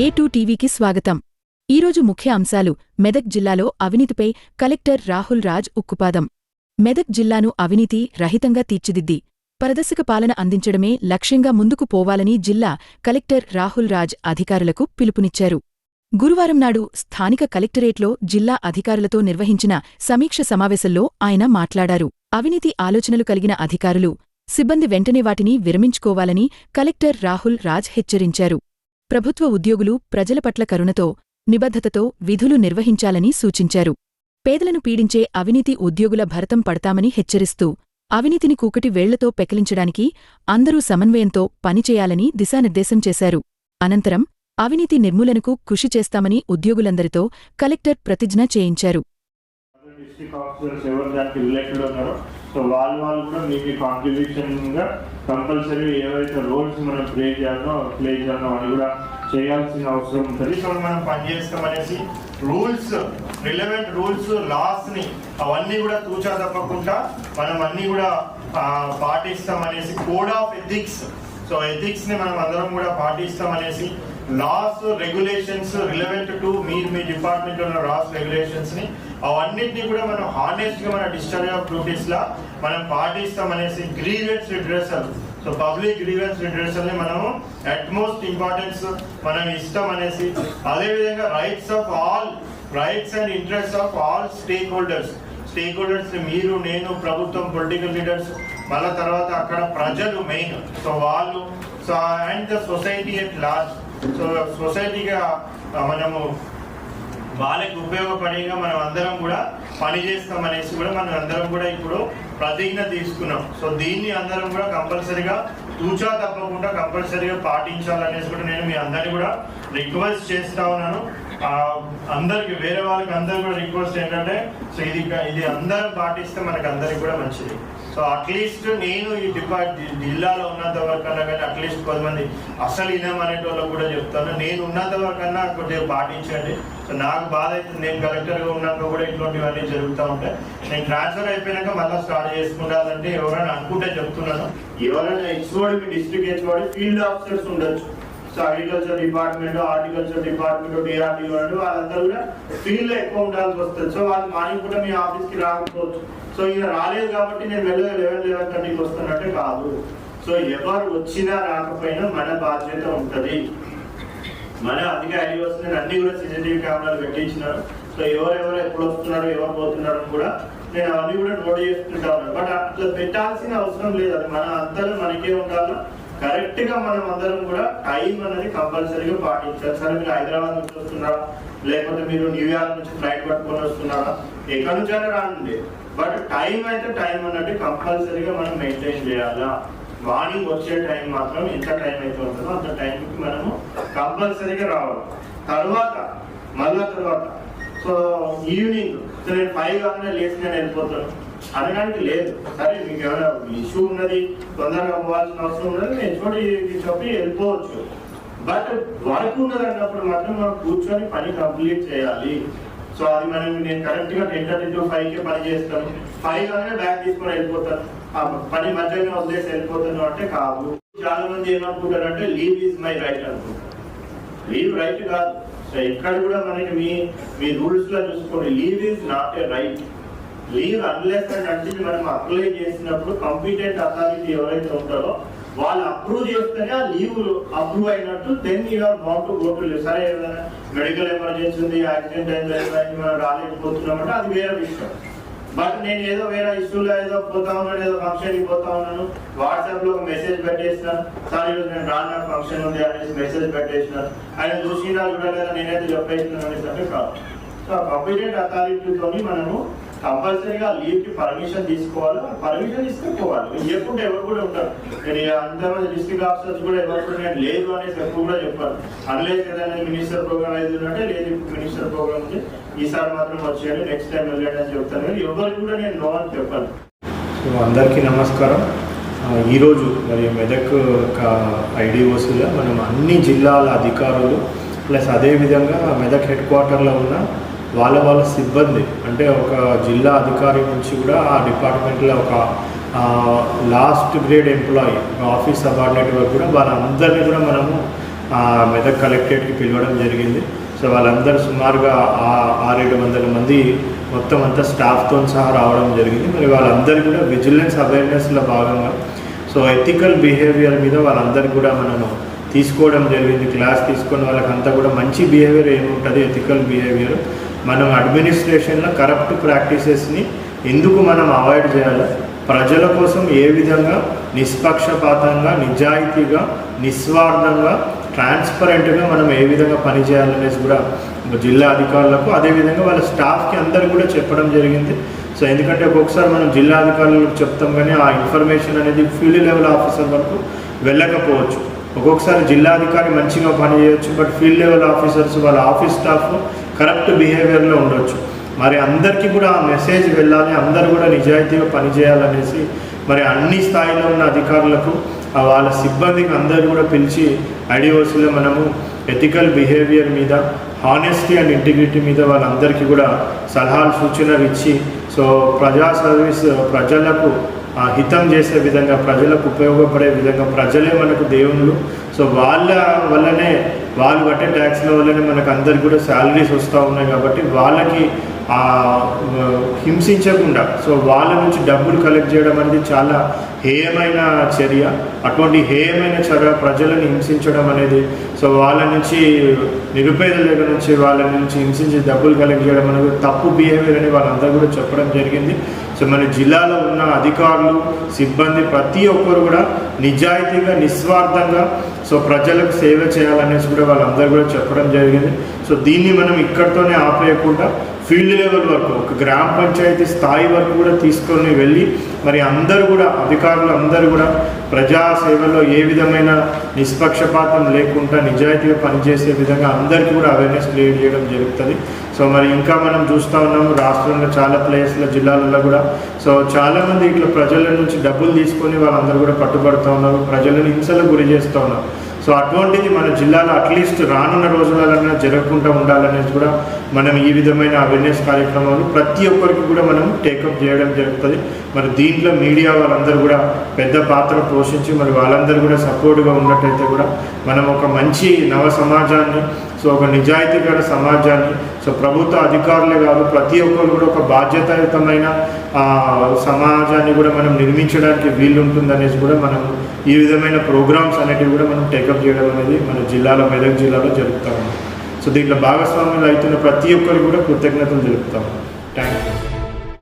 ఏ two టీవీకి స్వాగతం. ఈరోజు ముఖ్య అంశాలు మెదక్ జిల్లాలో అవినీతిపై కలెక్టర్ రాహుల్ రాజ్ ఉక్కుపాదం. మెదక్ జిల్లాను అవినీతి రహితంగా తీర్చిదిద్ది. పరదర్శక పాలన అందించడమే లక్ష్యంగా ముందుకు పోవాలని జిల్లా కలెక్టర్ రాహుల్ రాజ్ అధికారులకు పిలుపునిచ్చారు. గురువారం నాడు స్థానిక కలెక్టరేట్లో జిల్లా అధికారులతో నిర్వహించిన సమీక్ష సమావేశంలో ఆయన మాట్లాడారు. అవినీతి ఆలోచనలు కలిగిన అధికారులు సిబ్బంది వెంటనే వాటిని విరమించుకోవాలని కలెక్టర్ రాహుల్ రాజ్ హెచ్చరించారు. ప్రభుత్వ ఉద్యోగులు ప్రజల పట్ల కరుణతో నిబద్ధతతో విధులు నిర్వహించాలని సూచించారు. పేదలను పీడించే అవినీతి ఉద్యోగుల భరతం పడతామని హెచ్చరిస్తూ అవినీతిని కూకటి వేళ్ళతో పెకిలించడానికి అందరూ సమన్వయంతో పనిచేయాలని దిశానిర్దేశం చేశారు. అనంతరం అవినీతి నిర్మూలనకు కృషి చేస్తామని ఉద్యోగులందరితో కలెక్టర్ ప్రతిజ్ఞ చేయించారు. సో వాళ్ళు వాళ్ళు కూడా మీకు మీ కాంట్రిబ్యూషన్గా కంపల్సరీ ఏవైతే రోల్స్ మనం ప్లే చేయాలో ప్లే చేయాలో అని కూడా చేయాల్సిన అవసరం ఉంటుంది. సో మనం పనిచేస్తామనేసి రూల్స్ రిలవెంట్ రూల్స్ లాస్ని అవన్నీ కూడా తూచా తప్పకుండా మనం అన్నీ కూడా పాటిస్తామనేసి పాటిస్తాం అనేసి కోడ్ ఆఫ్ ఎథిక్స్ సో ఎథిక్స్ని మనం అందరం కూడా పాటిస్తాం అనేసి లాస్ రెగ్యులేషన్స్ రిలవెంట్ టు మీరు మీ డిపార్ట్మెంట్ ఉన్న లాస్ రెగ్యులేషన్స్ని అవన్నిటిని కూడా మనం హానెస్ట్గా మన డిశ్చార్జ్ ఆఫ్ డ్యూటీస్ లా మనం పాటిస్తాం అనేసి grievance redressal so public grievance రిడ్రెసల్ని మనము అట్మోస్ట్ ఇంపార్టెన్స్ మనం ఇస్తాం అనేసి అదేవిధంగా rights of all rights and interest of all stakeholders stakeholders మీరు నేను ప్రభుత్వం పొలిటికల్ లీడర్స్ మళ్ళా తర్వాత అక్కడ ప్రజలు మెయిన్ సో వాళ్ళు so and the society at large సొసైటీగా మనము వాళ్ళకి ఉపయోగపడేగా మనం అందరం కూడా పని చేస్తాం అనేసి కూడా మనం అందరం కూడా ఇప్పుడు ప్రతిజ్ఞ తీసుకున్నాం. సో దీన్ని అందరం కూడా కంపల్సరీగా తూచా తప్పకుండా కంపల్సరీగా పాటించాలనేసి కూడా నేను మీ అందరినీ కూడా రిక్వెస్ట్ చేస్తా ఉన్నాను. అందరికి వేరే వాళ్ళకి అందరు కూడా రిక్వెస్ట్ ఏంటంటే సో ఇది ఇది అందరం పాటిస్తే మనకు అందరికి కూడా మంచిది. సో అట్లీస్ట్ నేను ఈ డిపార్ట్ జిల్లాలో ఉన్నంత వరకన్నా కానీ అట్లీస్ట్ కొంతమంది అసలు ఇనం వాళ్ళకు కూడా చెప్తాను. నేను ఉన్నంత వరకన్నా కొద్దిగా పాటించండి. సో నాకు బాధ అవుతుంది. నేను కలెక్టర్గా ఉన్నాక కూడా ఇటువంటివన్నీ జరుగుతూ ఉంటాయి నేను ట్రాన్స్ఫర్ అయిపోయినాక మళ్ళీ స్టార్ట్ చేసుకుంటానంటే ఎవరైనా అనుకుంటే చెప్తున్నాను. ఎవరైనా హెచ్ఓడి మీ డిస్ట్రిక్ట్ హెచ్ఓడి ఫీల్డ్ ఆఫీసర్స్ ఉండొచ్చు. So agriculture department horticulture department DRDO అంటే వాళ్ళందరూ కూడా ఫీల్డ్లో ఎక్కువ ఉండాల్సి వస్తుంది. సో వాళ్ళు మార్నింగ్ కూడా మీ ఆఫీస్కి రాకపోవచ్చు. సో ఈయన రాలేదు కాబట్టి నేను వెళ్ళే లెవెన్ లెవెన్ థర్టీకి వస్తున్నట్టే కాదు. సో ఎవరు వచ్చినా రాకపోయినా మన బాధ్యత ఉంటుంది. మన అధికారి వస్తున్నారు అన్ని కూడా సీసీటీవీ కెమెరాలు పెట్టించినారు. సో ఎవరెవరు ఎప్పుడు వస్తున్నారు ఎవరు పోతున్నారు కూడా నేను అవన్నీ కూడా నోట్ చేసుకుంటా ఉన్నాను బట్ అట్లా పెట్టాల్సిన అవసరం లేదు. అది మన అంతలో మనకే ఉండాలి? కరెక్ట్గా మనం అందరం కూడా టైం అనేది కంపల్సరీగా పాటించాలి. సరే మీరు హైదరాబాద్ నుంచి వస్తున్నారా? లేకపోతే మీరు న్యూయార్క్ నుంచి ఫ్లైట్ పట్టుకొని వస్తున్నారా? ఎక్కడి నుంచైనా రాండి. బట్ టైం అయితే టైం అన్నట్టు కంపల్సరీగా మనం మెయింటైన్ చేయాలా? మార్నింగ్ వచ్చే టైం మాత్రం ఎంత టైం అయితే ఉంటుందో అంత టైంకి మనము కంపల్సరీగా రావాలి. తర్వాత మళ్ళా తర్వాత. So evening. సో నేను ఫైవ్ కాకుండా లేచి నేను వెళ్ళిపోతాను. అనడానికి లేదు. సరే మీకు ఏమైనా ఇష్యూ ఉన్నది తొందరగా పోవాల్సిన అవసరం ఉన్నది నేను చూడి చెప్పి వెళ్ళిపోవచ్చు. బట్ వర్క్ ఉన్నది అన్నప్పుడు మాత్రం మనం కూర్చొని పని కంప్లీట్ చేయాలి. సో అది మనం నేను కరెక్ట్గా టెన్ థర్టీ టు ఫైవ్కి పని చేస్తాను. ఫైవ్ అనే బ్యాగ్ తీసుకొని వెళ్ళిపోతాను. ఆ పని మధ్యలో వదిలేసి వెళ్ళిపోతాను అంటే కాదు. చాలా మంది ఏమనుకుంటారంటే లీవ్ ఈజ్ మై రైట్ అనుకుంటారు. లీవ్ రైట్ కాదు. సో ఎక్కడ కూడా మనకి మీ మీ రూల్స్లో చూసుకోండి. Leave is not a right leave unless and అంటే మనం అప్లై చేసినప్పుడు కంపిటెంట్ అథారిటీ ఎవరైతే ఉంటారో వాళ్ళు అప్రూవ్ చేస్తేనే ఆ లీవ్ అప్రూవ్ అయినట్టు then you're bound to go to leave సరే ఏదైనా మెడికల్ ఎమర్జెన్సీ ఉంది యాక్సిడెంట్ అయింది మనం రాలేకపోతున్నామంటే అది వేరే విషయం. బట్ నేను ఏదో వేరే ఇష్యూలో ఏదో పోతా ఉన్నాను ఏదో ఫంక్షన్కి పోతా ఉన్నాను వాట్సాప్లో ఒక మెసేజ్ పెట్టేసిన సార్ ఈరోజు నేను రాను నాకు ఫంక్షన్ ఉంది అనేసి మెసేజ్ పెట్టేసిన ఆయన చూసినా కూడా లేదా నేనైతే చెప్పేసినాను అనేసి అంటే కాదు. సో కంపిటెంట్ అథారిటీతోని మనము కంపల్సరీగా లీవ్కి పర్మిషన్ తీసుకోవాలి? పర్మిషన్ ఇస్తే చెప్పుకుంటే ఎవరు కూడా ఉంటారు. నేను అందరూ డిస్ట్రిక్ట్ ఆఫీసర్స్ కూడా ఎవరు కూడా నేను లేదు అనేసి ఎప్పుడు కూడా చెప్పాను అనలేదు ఏదైనా మినిస్టర్ ప్రోగ్రామ్ అయితే అంటే లేదు ఇప్పుడు మినిస్టర్ ప్రోగ్రామ్ ఉంది. ఈసారి మాత్రం వచ్చేయాలి నెక్స్ట్ టైం వెళ్ళండి అని చెప్తాను. కానీ ఎవరికి కూడా నేను నో అని చెప్పాను. సో అందరికీ నమస్కారం. ఈరోజు మరి మెదక్ ఐడిఓసిలో మనం అన్ని జిల్లాల అధికారులు ప్లస్ అదేవిధంగా మెదక్ హెడ్ క్వార్టర్లో ఉన్న వాళ్ళ వాళ్ళ సిబ్బంది అంటే ఒక జిల్లా అధికారి నుంచి కూడా ఆ డిపార్ట్మెంట్లో ఒక last grade employee office subordinate వరకు కూడా వాళ్ళందరినీ కూడా మనము మెదక్ కలెక్టరేట్కి పిలవడం జరిగింది. సో వాళ్ళందరూ సుమారుగా ఆరేడు వందల మంది మొత్తం అంతా స్టాఫ్తో సహా రావడం జరిగింది. మరి వాళ్ళందరూ కూడా విజిలెన్స్ అవేర్నెస్లో భాగంగా సో ఎథికల్ బిహేవియర్ మీద వాళ్ళందరూ కూడా మనము తీసుకోవడం జరిగింది. క్లాస్ తీసుకున్న వాళ్ళకంతా కూడా మంచి బిహేవియర్ ఏముంటుంది? ఎథికల్ బిహేవియర్ మనం అడ్మినిస్ట్రేషన్లో కరప్ట్ ప్రాక్టీసెస్ని ఎందుకు మనం అవాయిడ్ చేయాలి? ప్రజల కోసం ఏ విధంగా నిష్పక్షపాతంగా నిజాయితీగా నిస్వార్థంగా ట్రాన్స్పరెంట్గా మనం ఏ విధంగా పనిచేయాలనేసి కూడా జిల్లా అధికారులకు అదేవిధంగా వాళ్ళ స్టాఫ్కి అందరు కూడా చెప్పడం జరిగింది. సో ఎందుకంటే ఒక్కొక్కసారి మనం జిల్లా అధికారులకు చెప్తాం కానీ ఆ ఇన్ఫర్మేషన్ అనేది ఫీల్డ్ లెవెల్ ఆఫీసర్ వరకు వెళ్ళకపోవచ్చు. ఒక్కొక్కసారి జిల్లా అధికారి మంచిగా పనిచేయవచ్చు బట్ ఫీల్డ్ లెవెల్ ఆఫీసర్స్ వాళ్ళ ఆఫీస్ స్టాఫ్ కరెక్ట్ బిహేవియర్లో ఉండొచ్చు. మరి అందరికీ కూడా ఆ మెసేజ్ వెళ్ళాలి అందరు కూడా నిజాయితీగా పనిచేయాలనేసి మరి అన్ని స్థాయిలో ఉన్న అధికారులకు వాళ్ళ సిబ్బందికి అందరు కూడా పిలిచి ఐడిఓస్లో మనము ఎథికల్ బిహేవియర్ మీద హానెస్టీ అండ్ ఇంటిగ్రిటీ మీద వాళ్ళందరికీ కూడా సలహాలు సూచనలు ఇచ్చి సో ప్రజా సర్వీస్ ప్రజలకు ఆ, హితం చేసే విధంగా ప్రజలకు ఉపయోగపడే విధంగా ప్రజలే మనకు దేవుళ్ళు. సో వాళ్ళ వల్లనే వాళ్ళు కట్టే ట్యాక్స్ల వల్లనే మనకు అందరికి కూడా శాలరీస్ వస్తూ ఉన్నాయి కాబట్టి వాళ్ళకి హింసించకుండా. సో వాళ్ళ నుంచి డబ్బులు కలెక్ట్ చేయడం అనేది చాలా హేయమైన చర్య. అటువంటి హేయమైన చర్య ప్రజలను హింసించడం అనేది సో వాళ్ళ నుంచి నిరుపేదల దగ్గర నుంచి వాళ్ళ నుంచి హింసించి డబ్బులు కలెక్ట్ చేయడం అనేది తప్పు బిహేవియర్ అని వాళ్ళంతా కూడా చెప్పడం జరిగింది. సో మన జిల్లాలో ఉన్న అధికారులు సిబ్బంది ప్రతి ఒక్కరు కూడా నిజాయితీగా నిస్వార్థంగా సో ప్రజలకు సేవ చేయాలనేసి కూడా వాళ్ళందరూ కూడా చెప్పడం జరిగింది. సో దీన్ని మనం ఇక్కడితోనే ఆపేయకుండా ఫీల్డ్ లెవెల్ వరకు ఒక గ్రామ పంచాయతీ స్థాయి వరకు కూడా తీసుకొని వెళ్ళి మరి అందరూ కూడా అధికారులు అందరూ కూడా ప్రజా సేవలో ఏ విధమైన నిష్పక్షపాతం లేకుండా నిజాయితీగా పనిచేసే విధంగా అందరికీ కూడా అవేర్నెస్ క్రియేట్ చేయడం జరుగుతుంది. సో మరి ఇంకా మనం చూస్తూ ఉన్నాము రాష్ట్రంలో చాలా ప్లేస్ల జిల్లాలలో కూడా. సో చాలామంది ఇట్లా ప్రజల నుంచి డబ్బులు తీసుకొని వాళ్ళందరూ కూడా పట్టుబడుతూ ఉన్నారు ప్రజలను హింసలకు గురి చేస్తూ ఉన్నారు. సో అటువంటిది మన జిల్లాలో అట్లీస్ట్ రానున్న రోజులలో జరగకుండా ఉండాలనేది కూడా మనం ఈ విధమైన అవేర్నెస్ కార్యక్రమాలు ప్రతి ఒక్కరికి కూడా మనం టేకప్ చేయడం జరుగుతుంది. మరి దీంట్లో మీడియా వాళ్ళందరూ కూడా పెద్ద పాత్ర పోషించి మరి వాళ్ళందరూ కూడా సపోర్ట్గా ఉన్నట్టయితే కూడా మనం ఒక మంచి నవ సమాజాన్ని సో ఒక నిజాయితీగల సమాజాన్ని సో ప్రభుత్వ అధికారులే కాదు ప్రతి ఒక్కరు కూడా ఒక బాధ్యతాయుతమైన సమాజాన్ని కూడా మనం నిర్మించడానికి వీలు ఉంటుందనేసి కూడా మనం ఈ విధమైన ప్రోగ్రామ్స్ అనేటివి కూడా మనం టేకప్ చేయడం అనేది మన జిల్లాలో మెదక్ జిల్లాలో జరుపుతాము. సో దీంట్లో భాగస్వాములు అవుతున్న ప్రతి ఒక్కరికి కూడా కృతజ్ఞతలు జరుపుతాము థ్యాంక్ యూ